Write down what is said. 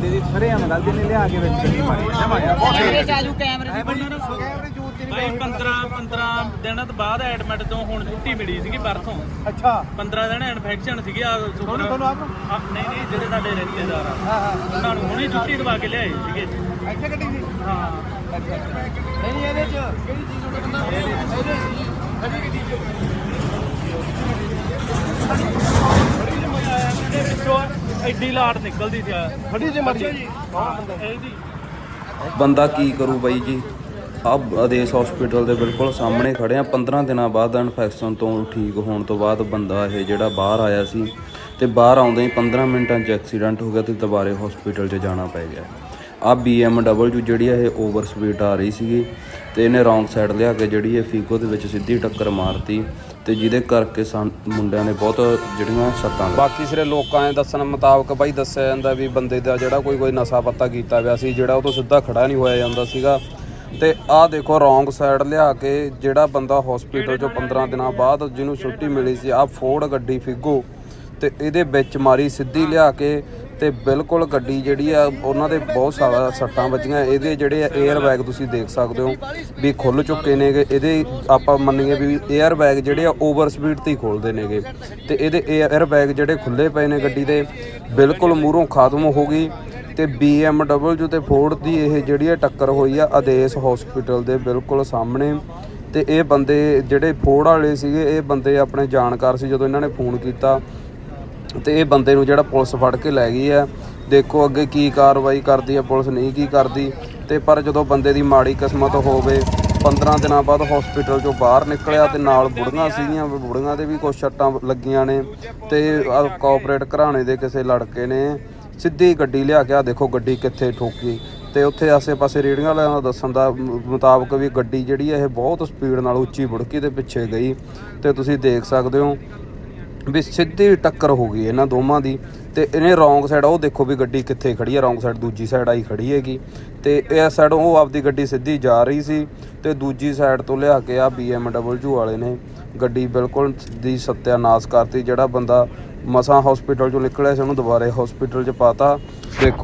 ਬੰਦੇ ਦੀ ਸਰੇਆਮ ਗਲਤੀ ਨੇ ਲਿਆ ਕੇ ਵਿੱਚ ਗੱਡੀ ਮਾਰੀ ਕੈਮਰੇ ਚ ਆਜੂ ਕੈਮਰੇ ਦੀ ਬੰਦਾ ਨਾ ਕੈਮਰੇ ਜੂਤ ਤੇ ਭਾਈ 15 15 ਦਿਨਾਂ ਤੋਂ ਬਾਅਦ ਐਡਮਿਟ ਤੋਂ ਹੁਣ ਛੁੱਟੀ ਮਿਲੀ ਸੀਗੀ ਪਰਸੋਂ। ਅੱਛਾ। 15 ਦਿਨ ਇਨਫੈਕਸ਼ਨ ਸੀਗੀ ਆ ਤੁਹਾਨੂੰ ਤੁਹਾਨੂੰ ਆਪ ਨੂੰ? ਆ, ਨਹੀਂ ਨਹੀਂ ਜਿਹੜੇ ਸਾਡੇ ਰਿਸ਼ਤੇਦਾਰ ਆ। ਹਾਂ ਹਾਂ। ਉਹਨਾਂ ਨੂੰ ਹੁਣੇ ਛੁੱਟੀ ਦਵਾ ਕੇ ਲਿਆਏ ਸੀਗੇ। ਇੱਥੇ ਗੱਡੀ ਸੀ? ਹਾਂ। ਅੱਛਾ ਅੱਛਾ। ਨਹੀਂ ਇਹਦੇ ਚ ਕਿਹੜੀ ਚੀਜ਼ ਉਹਦਾ ਬੰਦਾ ਇਹਦੇ ਸੀ ਖੜੀ ਗੱਡੀ ਚ ਐਡੀ ਲਾਟ ਨਿਕਲਦੀ ਸੀ। ਖੜੀ ਚ ਮਰਜ਼ੀ ਜੀ। ਬੰਦਾ ਕੀ ਕਰੂ ਬਾਈ ਜੀ? ਆ ਆਦੇਸ਼ ਹਸਪੀਟਲ ਦੇ ਬਿਲਕੁਲ ਸਾਹਮਣੇ ਖੜੇ ਆ। 15 ਦਿਨਾਂ ਬਾਅਦ ਇਨਫੈਕਸ਼ਨ ਤੋਂ ਠੀਕ ਹੋਣ ਤੋਂ ਬਾਅਦ ਬੰਦਾ ਇਹ ਜਿਹੜਾ ਬਾਹਰ ਆਇਆ ਸੀ ਤੇ ਬਾਹਰ ਆਉਂਦੇ ਹੀ 15 ਮਿੰਟਾਂ 'ਚ ਐਕਸੀਡੈਂਟ ਹੋ ਗਿਆ ਤੇ ਦੁਬਾਰੇ ਹਸਪੀਟਲ 'ਚ ਜਾਣਾ ਪੈ ਗਿਆ। ਆ BMW ਜਿਹੜੀ ਆ, ਇਹ ਓਵਰ ਸਪੀਡ ਆ ਰਹੀ ਸੀਗੀ ਤੇ ਇਹਨੇ ਰੌਂਗ ਸਾਈਡ ਲਿਆ ਕੇ ਜਿਹੜੀ ਇਹ ਫੀਕੋ ਦੇ ਵਿੱਚ ਸਿੱਧੀ ਟੱਕਰ ਮਾਰਤੀ ਤੇ ਜਿਹਦੇ ਕਰਕੇ ਸਾਨ- ਮੁੰਡਿਆਂ ਨੇ ਬਹੁਤ ਜਿਹੜੀਆਂ ਸੱਟਾਂ ਬਾਕੀ ਸਿਰੇ ਲੋਕਾਂ ਦੇ ਦੱਸਣ ਮੁਤਾਬਕ ਬਾਈ ਦੱਸਿਆ ਜਾਂਦਾ ਵੀ ਬੰਦੇ ਦਾ ਜਿਹੜਾ ਕੋਈ ਕੋਈ ਨਸ਼ਾ ਪੱਤਾ ਕੀਤਾ ਹੋਇਆ ਸੀ, ਜਿਹੜਾ ਉਹ ਤੋਂ ਸਿੱਧਾ ਖੜਾ ਨਹੀਂ ਹੋਇਆ ਜਾਂਦਾ ਸੀਗਾ। ਤੇ ਆਹ ਦੇਖੋ ਰੌਂਗ ਸਾਈਡ ਲਿਆ ਕੇ ਜਿਹੜਾ ਬੰਦਾ ਹਸਪੀਟਲ ਚੋਂ 15 ਦਿਨਾਂ ਬਾਅਦ ਜਿਹਨੂੰ ਛੁੱਟੀ ਮਿਲੀ ਸੀ, ਆਹ ਫੋਰਡ ਗੱਡੀ ਫਿੱਗੋ ਤੇ ਇਹਦੇ ਵਿੱਚ ਮਾਰੀ ਸਿੱਧੀ ਲਿਆ ਕੇ ਤੇ ਬਿਲਕੁਲ ਗੱਡੀ ਜਿਹੜੀ ਆ, ਉਹਨਾਂ ਦੇ ਬਹੁਤ ਸਾਰਾ ਸੱਟਾਂ ਵੱਜੀਆਂ। ਇਹਦੇ ਜਿਹੜੇ 에ਅਰ ਬੈਗ ਤੁਸੀਂ ਦੇਖ ਸਕਦੇ ਹੋ ਵੀ ਖੁੱਲ ਚੁੱਕੇ ਨੇਗੇ। ਇਹਦੇ ਆਪਾਂ ਮੰਨੀਏ ਵੀ 에ਅਰ ਬੈਗ ਜਿਹੜੇ ਆ ਓਵਰ ਸਪੀਡ ਤੇ ਖੋਲਦੇ ਨੇਗੇ। ਤੇ ਇਹਦੇ 에ਅਰ ਬੈਗ ਜਿਹੜੇ ਖੁੱਲੇ ਪਏ ਨੇ ਗੱਡੀ ਦੇ, ਬਿਲਕੁਲ ਮੂਹਰੋਂ ਖਾਤਮ ਹੋ ਗਈ। ਤੇ BMW ਤੇ ਫੋਰਡ ਦੀ ਇਹ ਜਿਹੜੀ ਆ ਟੱਕਰ ਹੋਈ ਆ, ਆਦੇਸ਼ ਹਸਪੀਟਲ ਦੇ ਬਿਲਕੁਲ ਸਾਹਮਣੇ। ਤੇ ਇਹ ਬੰਦੇ ਜਿਹੜੇ ਫੋਰਡ ਵਾਲੇ ਸੀਗੇ, ਇਹ ਬੰਦੇ ਆਪਣੇ ਜਾਣਕਾਰ ਸੀ ਜਦੋਂ ਇਹਨਾਂ ਨੇ ਫੋਨ ਕੀਤਾ। ਤੇ ਇਹ ਬੰਦੇ ਨੂੰ ਜਿਹੜਾ ਪੁਲਿਸ ਫੜ ਕੇ ਲੈ ਗਈ ਆ ਦੇਖੋ ਅੱਗੇ ਕੀ ਕਾਰਵਾਈ ਕਰਦੀ ਆ ਪੁਲਿਸ ਨਹੀਂ ਕੀ ਕਰਦੀ। ਤੇ ਪਰ ਜਦੋਂ ਬੰਦੇ ਦੀ ਮਾੜੀ ਕਿਸਮਤ ਹੋਵੇ 15 ਦਿਨਾਂ ਬਾਅਦ ਹਸਪੀਟਲ ਚੋਂ ਬਾਹਰ ਨਿਕਲਿਆ ਤੇ ਨਾਲ ਬੁੜੀਆਂ ਸੀਗੀਆਂ, ਬੁੜੀਆਂ ਦੇ ਵੀ ਕੁਝ ਸੱਟਾਂ ਲੱਗੀਆਂ ਨੇ ਤੇ ਕੋਆਪਰੇਟ ਘਰਾਣੇ ਦੇ ਕਿਸੇ ਲੜਕੇ ਨੇ ਸਿੱਧੀ ਗੱਡੀ ਲਿਆ ਕੇ ਆ ਦੇਖੋ ਗੱਡੀ ਕਿੱਥੇ ਠੋਕੀ। ਤੇ ਉੱਥੇ ਆਸੇ-ਪਾਸੇ ਰੇੜੀਆਂ ਵਾਲਿਆਂ ਦਾ ਦੱਸਣ ਦਾ ਮੁਤਾਬਕ ਵੀ ਗੱਡੀ ਜਿਹੜੀ ਆ ਇਹ ਬਹੁਤ ਸਪੀਡ ਨਾਲ ਉੱਚੀ ਬੁੜਕੀ ਦੇ ਪਿੱਛੇ ਗਈ। ਤੇ ਤੁਸੀਂ ਦੇਖ ਸਕਦੇ ਹੋ ਵੀ ਸਿੱਧੀ ਟੱਕਰ ਹੋ ਗਈ ਇਹਨਾਂ ਦੋਵਾਂ ਦੀ। ਤੇ ਇਹਨੇ ਰੋਂਗ ਸਾਈਡ ਉਹ ਦੇਖੋ ਵੀ ਗੱਡੀ ਕਿੱਥੇ ਖੜੀ ਹੈ ਰੋਂਗ ਸਾਈਡ ਦੂਜੀ ਸਾਈਡ ਆਈ ਖੜੀ ਹੈਗੀ। ਤੇ ਇਸ ਸਾਈਡ ਉਹ ਆਪਦੀ ਗੱਡੀ ਸਿੱਧੀ ਜਾ ਰਹੀ ਸੀ ਤੇ ਦੂਜੀ ਸਾਈਡ ਤੋਂ ਲਿਆ ਕੇ ਆ BMW ਵਾਲੇ ਨੇ। ਗੱਡੀ ਬਿਲਕੁਲ ਦੀ ਸਤਿਆਨਾਸ ਕਰਤੀ, ਜਿਹੜਾ ਬੰਦਾ ਮਸਾਂ ਹਸਪੀਟਲ ਚੋਂ ਨਿਕਲਿਆ ਸੀ ਉਹਨੂੰ ਦੁਬਾਰੇ ਹਸਪੀਟਲ 'ਚ ਪਾਤਾ। ਦੇਖੋ